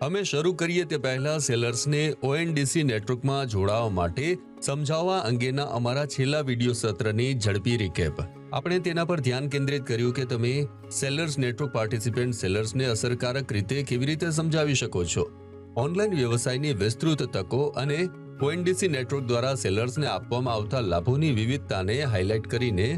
અમે શરૂ કરીએ તે પહેલા સેલર્સને ઓએનડીસી નેટવર્કમાં જોડાવા માટે સમજાવવા અંગેના અમારા છેલ્લા વિડિયો સત્રની ઝડપી રીકેપ આપણે તેના પર ધ્યાન કેન્દ્રિત કર્યું કે તમે સેલર્સ નેટવર્ક પાર્ટિસિપન્ટ સેલર્સને અસરકારક રીતે કેવી રીતે સમજાવી શકો છો? ઓનલાઈન વ્યવસાયની વિસ્તૃત તકો અને ઓએનડીસી નેટવર્ક દ્વારા સેલર્સને આપવામાં આવતા લાભોની વિવિધતાને હાઇલાઇટ કરીને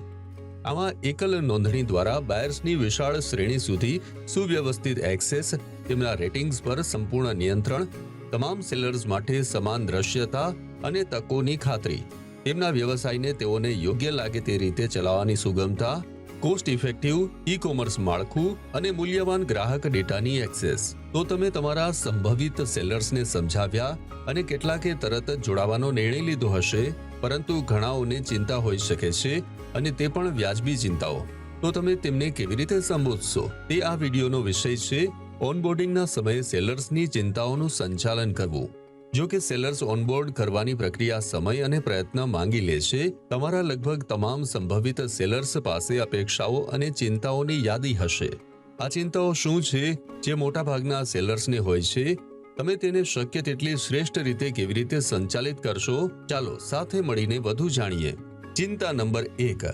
આમાં એકલ નોંધણી દ્વારા બાયર્સની વિશાળ શ્રેણી સુધી સુવ્યવસ્થિત એક્સેસ તેમના રેટિંગ્સ પર સંપૂર્ણ નિયંત્રણ, તમામ સેલર્સ માટે સમાન દ્રશ્યતા અને તકોની ખાતરી. તેમના વ્યવસાયને તેઓને યોગ્ય લાગે તે રીતે ચલાવવાની સુગમતા કોસ્ટ ઇફેક્ટિવ ઈ કોમર્સ માળખું અને મૂલ્યવાન ગ્રાહક ડેટાની એક્સેસ તો તમે તમારા સંભવિત સેલર્સને સમજાવ્યા અને કેટલાકે તરત જ જોડાવાનો નિર્ણય લીધો હશે, પરંતુ ઘણાઓને ચિંતા હોઈ શકે છે અને તે પણ વ્યાજબી ચિંતાઓ. તો તમે તેમને કેવી રીતે સંબોધશો? તે આ વિડીયોનો વિષય છે ઓનબોર્ડિંગના સમયે સેલર્સની ચિંતાઓનું સંચાલન કરવું. જો કે સેલર્સ ઓનબોર્ડ કરવાની પ્રક્રિયા સમય અને પ્રયત્ન માંગી લે છે, તમારા લગભગ તમામ સંભવિત સેલર્સ પાસે અપેક્ષાઓ અને ચિંતાઓની યાદી હશે. આ ચિંતાઓ શું છે, જે મોટાભાગના સેલર્સને હોય છે? તમે તેને શક્ય તેટલી શ્રેષ્ઠ રીતે કેવી રીતે સંચાલિત કરશો? ચાલો સાથે મળીને વધુ જાણીએ. ચિંતા નંબર એક.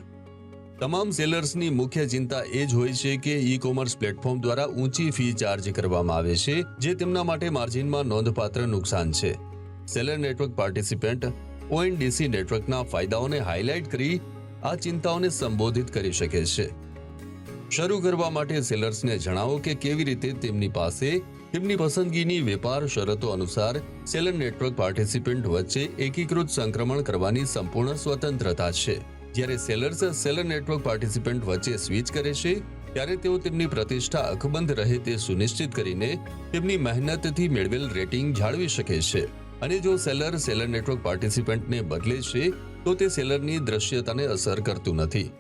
તમામ સેલર્સની મુખ્ય ચિંતા એ જ હોય છે કે ઈ કોમર્સ પ્લેટફોર્મ દ્વારા ઊંચી ફી ચાર્જ કરવામાં આવે છે, જે તેમના માટે માર્જિનમાં નોંધપાત્ર નુકસાન છે. સેલર નેટવર્ક પાર્ટિસિપન્ટ ઓએનડીસી નેટવર્કના ફાયદાઓને હાઇલાઇટ કરી આ ચિંતાઓને સંબોધિત કરી શકે છે. શરૂ કરવા માટે સેલર્સને જણાવો કે કેવી રીતે તેમની પાસે તેમની પસંદગીની વેપાર શરતો અનુસાર સેલર નેટવર્ક પાર્ટિસિપન્ટ વચ્ચે એકીકૃત સંક્રમણ કરવાની સંપૂર્ણ સ્વતંત્રતા છે. જ્યારે સેલર્સ સેલર નેટવર્ક પાર્ટિસિપન્ટ વચ્ચે સ્વિચ કરે છે, ત્યારે તેઓ તેમની પ્રતિષ્ઠા અકબંધ રહે તે સુનિશ્ચિત કરીને તેમની મહેનતથી મેળવેલ રેટિંગ જાળવી શકે છે. અને જો સેલર સેલર નેટવર્ક પાર્ટિસિપન્ટને બદલે છે, તો તે સેલરની દ્રશ્યતાને અસર કરતું નથી.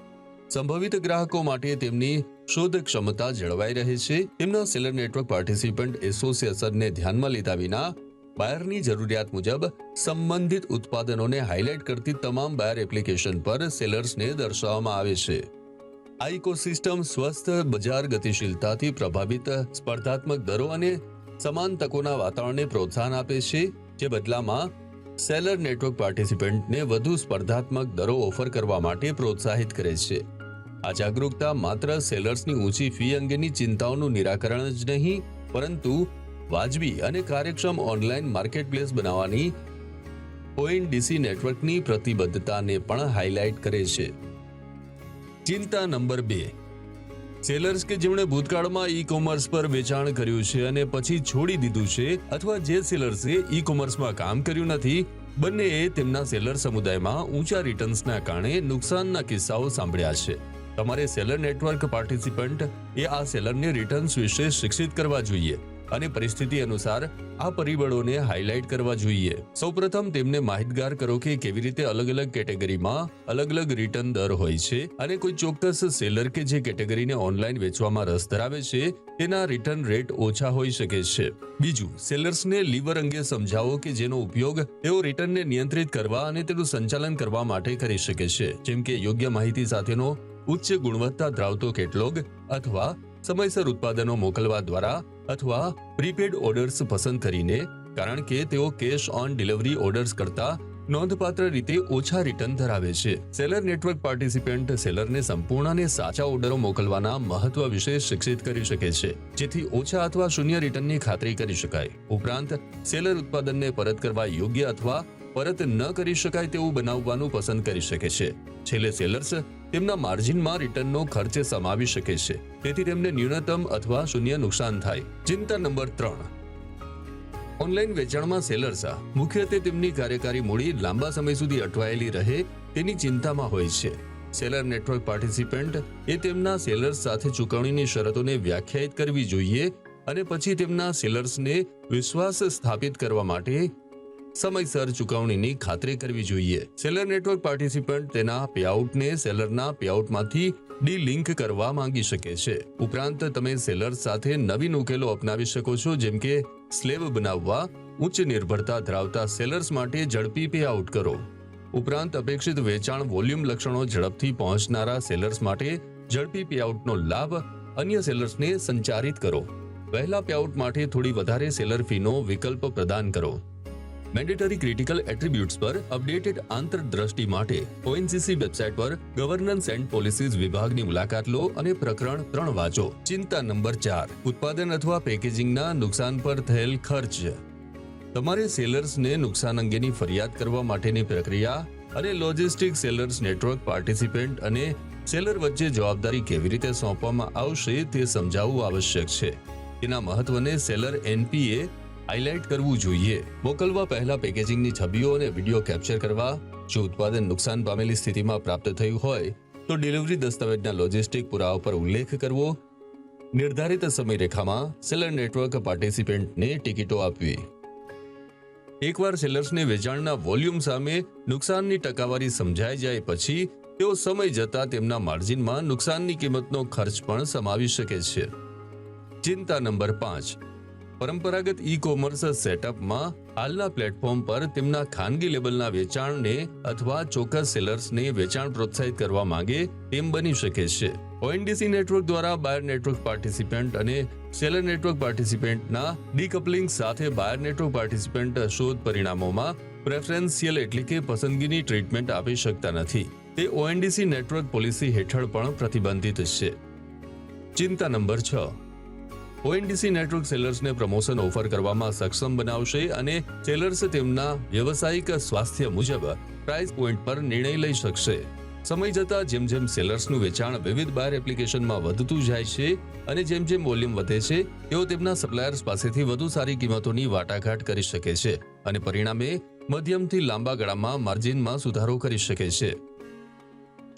સંભવિત ગ્રાહકો માટે તેમની શોધ ક્ષમતા જળવાઈ રહે છે. તેમના સેલર નેટવર્ક પાર્ટિસિપન્ટ એસોસિએશનને ધ્યાનમાં લીધા વિના બાયરની જરૂરિયાત મુજબ સંબંધિત ઉત્પાદનોને હાઇલાઇટ કરતી તમામ બાયર એપ્લિકેશન પર સેલર્સને દર્શાવવામાં આવે છે. આ ઇકોસિસ્ટમ સ્વસ્થ, બજાર ગતિશીલતાથી પ્રભાવિત, સ્પર્ધાત્મક દરો અને સમાન તકોના વાતાવરણને પ્રોત્સાહન આપે છે, જે બદલામાં સેલર નેટવર્ક પાર્ટિસિપન્ટને વધુ સ્પર્ધાત્મક દરો ઓફર કરવા માટે પ્રોત્સાહિત કરે છે. આ જાગરૂકતા માત્ર સેલર્સની ઊંચી ફી અંગેની ચિંતાઓનું નિરાકરણ જ નહીં, પરંતુ વાજબી અને કાર્યક્ષમ ઓનલાઈન માર્કેટપ્લેસ બનાવવાની ઓએનડીસી નેટવર્કની પ્રતિબદ્ધતાને પણ હાઇલાઇટ કરે છે. ચિંતા નંબર બે. સેલર્સ કે જેમણે ભૂતકાળમાં ઈ કોમર્સ પર વેચાણ કર્યું છે અને પછી છોડી દીધું છે અથવા જે સેલર્સે ઈ કોમર્સમાં કામ કર્યું નથી, બંનેએ તેમના સેલર સમુદાયમાં ઊંચા રિટર્ન્સના કારણે નુકસાનના કિસ્સાઓ સાંભળ્યા છે. તમારે સેલર નેટવર્ક પાર્ટિસિપન્ટ એ આ સેલરને રિટર્ન્સ વિશે શિક્ષિત કરવા જોઈએ. અને પરિસ્થિતિ અનુસાર આ પરિબળોને હાઇલાઇટ કરવા જોઈએ. સૌપ્રથમ તેમને માહિતગાર કરો કે કેવી રીતે અલગ અલગ કેટેગરીમાં અલગ અલગ રિટર્ન દર હોય છે અને કોઈ ચોક્કસ સેલર કે જે કેટેગરીને ઓનલાઈન વેચવામાં રસ ધરાવે છે, તેના રિટર્ન રેટ ઓછા હોઈ શકે છે. બીજું સેલર્સને લીવર અંગે સમજાવો કે જેનો ઉપયોગ તેઓ રિટર્નને નિયંત્રિત કરવા અને તેનું સંચાલન કરવા માટે કરી શકે છે. જેમ કે યોગ્ય માહિતી સાથેનો ઉચ્ચ ગુણવત્તા ધરાવતો કેટલોગ અથવા સમયસર ઉત્પાદનો મોકલવા દ્વારા અથવા પ્રીપેડ ઓર્ડર્સ પસંદ કરીને, કારણ કે તેઓ કેશ ઓન ડિલિવરી ઓર્ડર્સ કરતા નોંધપાત્ર રીતે ઓછા રિટર્ન ધરાવે છે. સેલર નેટવર્ક પાર્ટિસિપન્ટ સેલરને સંપૂર્ણ અને સાચા ઓર્ડરો મોકલવાના મહત્વ વિશે શિક્ષિત કરી શકે છે, જેથી ઓછા અથવા શૂન્ય રિટર્નની ખાતરી કરી શકાય. ઉપરાંત, સેલર ઉત્પાદનને પરત કરવા યોગ્ય અથવા પરત ન કરી શકાય તેવું બનાવવાનું પસંદ કરી શકે છે. છેલ્લે સેલર્સ તેમના માર્જિનમાં રિટર્નનો ખર્ચ સમાવી શકે છે. તેથી તેમને ન્યૂનતમ અથવા શૂન્ય નુકસાન થાય. ચિંતા નંબર ત્રણ. ઓનલાઈન વેચાણમાં સેલર્સા મુખ્યત્વે તેમની કાર્યકારી મૂડી લાંબા સમય સુધી અટવાયેલી રહે તેની ચિંતામાં હોય છે. સેલર નેટવર્ક પાર્ટિસિપન્ટ એ તેમના સેલર્સ સાથે ચૂકવણીની શરતોને વ્યાખ્યાયિત કરવી જોઈએ અને પછી તેમના સેલર્સને વિશ્વાસ સ્થાપિત કરવા માટે સમયસર ચુકવણીની ખાતરી કરવી જોઈએ. સેલર નેટવર્ક પાર્ટિસિપન્ટ તેના પેઆઉટને સેલરના પેઆઉટમાંથી ડી લિંક કરવા માંગી શકે છે. ઉપરાંત, તમે સેલર સાથે નવીન ઉકેલો અપનાવી શકો છો, જેમ કે સ્લેબ બનાવવા, ઉચ્ચ નિર્ભરતા ધરાવતા સેલર્સ માટે ઝડપી પેઆઉટ કરો. ઉપરાંત, અપેક્ષિત વેચાણ વોલ્યુમ લક્ષણો ઝડપથી પહોંચનારા સેલર્સ માટે ઝડપી પેઆઉટનો લાભ અન્ય સેલર્સને સંચારિત કરો. વહેલા પેઆઉટ માટે થોડી વધારે સેલર ફીનો વિકલ્પ પ્રદાન કરો. મેન્ડેટરી ક્રિટિકલ એટ્રીબ્યુટ્સ પર અપડેટેડ આંતરદ્રષ્ટિ માટે ઓએનજીસી વેબસાઇટ પર ગવર્નન્સ એન્ડ પોલિસીઝ વિભાગની મુલાકાત લો અને પ્રકરણ ત્રણ વાંચો. ચિંતા નંબર ચાર, ઉત્પાદન અથવા પેકેજિંગના નુકસાન પર થયેલ ખર્ચ. તમારે સેલર્સને નુકસાન અંગેની ફરિયાદ કરવા માટેની પ્રક્રિયા અને લોજિસ્ટિક સેલર્સ નેટવર્ક પાર્ટિસિપેન્ટ અને સેલર વચ્ચે જવાબદારી કેવી રીતે સોંપવામાં આવશે તે સમજાવવું આવશ્યક છે. તેના મહત્વને સેલર એનપીએ હાઇલાઇટ કરવું જોઈએ. મોકલવા પહેલા પેકેજિંગની છબીઓ અને વીડિયો કેપ્ચર કરવા. જો ઉત્પાદન નુકસાન પામેલી સ્થિતિમાં પ્રાપ્ત થયું હોય, તો ડિલિવરી દસ્તાવેજના લોજિસ્ટિક પુરાવા પર ઉલ્લેખ કરવો. નિર્ધારિત સમયરેખામાં સેલર નેટવર્ક પાર્ટિસિપેન્ટને ટિકિટો આપવી. એકવાર સેલર્સને વેચાણના વોલ્યુમ સામે નુકસાનની ટકાવારી સમજાઈ જાય પછી, તેઓ સમય જતા તેમના માર્જિનમાં નુકસાનની કિંમતનો ખર્ચ પણ સમાવી શકે છે. ચિંતા નંબર પાંચ. પરંપરાગત ઈ કોમર્સ સેટઅપમાં હાલના પ્લેટફોર્મ પર તેમના ખાનગી લેબલના વેચાણને અથવા ચોક્કસ સેલર્સને વેચાણ પ્રોત્સાહિત કરવા માંગે તેમ બની શકે છે. ઓએનડીસી નેટવર્ક દ્વારા બાયર નેટવર્ક પાર્ટિસિપેન્ટ અને સેલર નેટવર્ક પાર્ટિસિપેન્ટના ડીકપલિંગ સાથે બાયર નેટવર્ક પાર્ટિસિપેન્ટ શોધ પરિણામોમાં પ્રેફરન્સિયલ એટલે કે પસંદગીની ટ્રીટમેન્ટ આપી શકતા નથી. તે ઓએનડીસી નેટવર્ક પોલિસી હેઠળ પણ પ્રતિબંધિત છે. ચિંતા નંબર છ. ઓએનડીસી નેટવર્ક સેલર્સને પ્રમોશન ઓફર કરવામાં સક્ષમ બનાવશે અને સેલર્સ તેમના વ્યવસાયિક સ્વાસ્થ્ય મુજબ પ્રાઇસ પોઈન્ટ પર નિર્ણય લઈ શકશે. સમય જતાં જેમ જેમ સેલર્સનું વેચાણ વિવિધ બાર એપ્લિકેશનમાં વધતું જાય છે અને જેમ જેમ વોલ્યુમ વધે છે, તેઓ તેમના સપ્લાયર્સ પાસેથી વધુ સારી કિંમતોની વાટાઘાટ કરી શકે છે અને પરિણામે મધ્યમથી લાંબા ગાળામાં માર્જિનમાં સુધારો કરી શકે છે.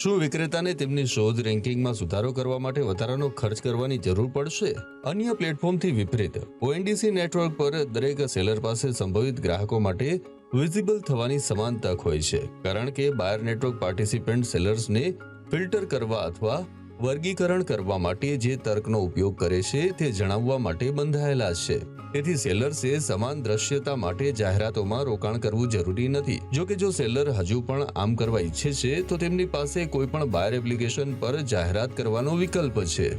શું વિક્રેતાને તેમની શોધ રેન્કિંગમાં સુધારો કરવા માટે વધારાનો ખર્ચ કરવાની જરૂર પડશે? અન્ય પ્લેટફોર્મથી વિપરીત, ઓએનડીસી નેટવર્ક પર દરેક સેલર પાસે સંભવિત ગ્રાહકો માટે વિઝિબલ થવાની સમાન તક હોય છે. કારણ કે બાયર નેટવર્ક પાર્ટિસિપન્ટ સેલર્સને ફિલ્ટર કરવા અથવા વર્ગીકરણ કરવા માટે જે તર્કનો ઉપયોગ કરે છે તે જણાવવા માટે બંધાયેલા છે. તેથી સેલર્સે સમાન દ્રશ્યતા માટે જાહેરાતોમાં રોકાણ કરવું જરૂરી નથી. જો કે જો સેલર હજુ પણ આમ કરવા ઈચ્છે છે, તો તેમની પાસે કોઈ પણ બાયર એપ્લિકેશન પર જાહેરાત કરવાનો વિકલ્પ છે.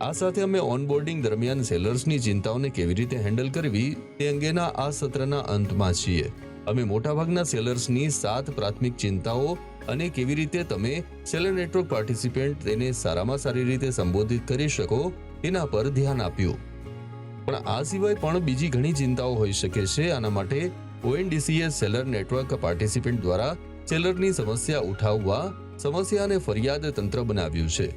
આ સાથે અમે ઓનબોર્ડિંગ દરમિયાન સેલર્સની ચિંતાઓને કેવી રીતે હેન્ડલ કરવી તે અંગેના આ સત્રના અંતમાં છીએ. અમે મોટાભાગના સેલર્સની સાત પ્રાથમિક ચિંતાઓ અને કેવી રીતે તમે સેલર નેટવર્ક પાર્ટિસિપેન્ટ તેને સારામાં સારી રીતે સંબોધિત કરી શકો એના પર ધ્યાન આપ્યું. પણ આ સિવાય પણ બીજી ઘણી ચિંતાઓ હોઈ શકે છે. આના માટે ઓએનડીસીએ સેલર નેટવર્ક પાર્ટિસિપેન્ટ દ્વારા સેલરની સમસ્યા ઉઠાવવા સમસ્યા અને ફરિયાદ તંત્ર બનાવ્યું છે.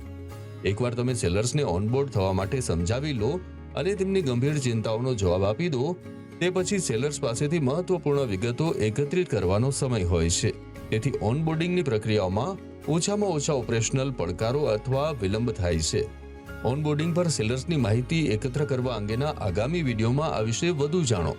એકવાર તમે સેલર્સને ઓનબોર્ડ થવા માટે સમજાવી લો અને તેમની ગંભીર ચિંતાઓનો જવાબ આપી દો, તે પછી સેલર્સ પાસેથી મહત્વપૂર્ણ વિગતો એકત્રિત કરવાનો સમય હોય છે. તેથી ઓનબોર્ડિંગની પ્રક્રિયાઓમાં ઓછામાં ઓછા ઓપરેશનલ પડકારો અથવા વિલંબ થાય છે. ઓનબોર્ડિંગ પર સેલર્સની માહિતી એકત્ર કરવા અંગેના આગામી વિડીયોમાં આ વિશે વધુ જાણો.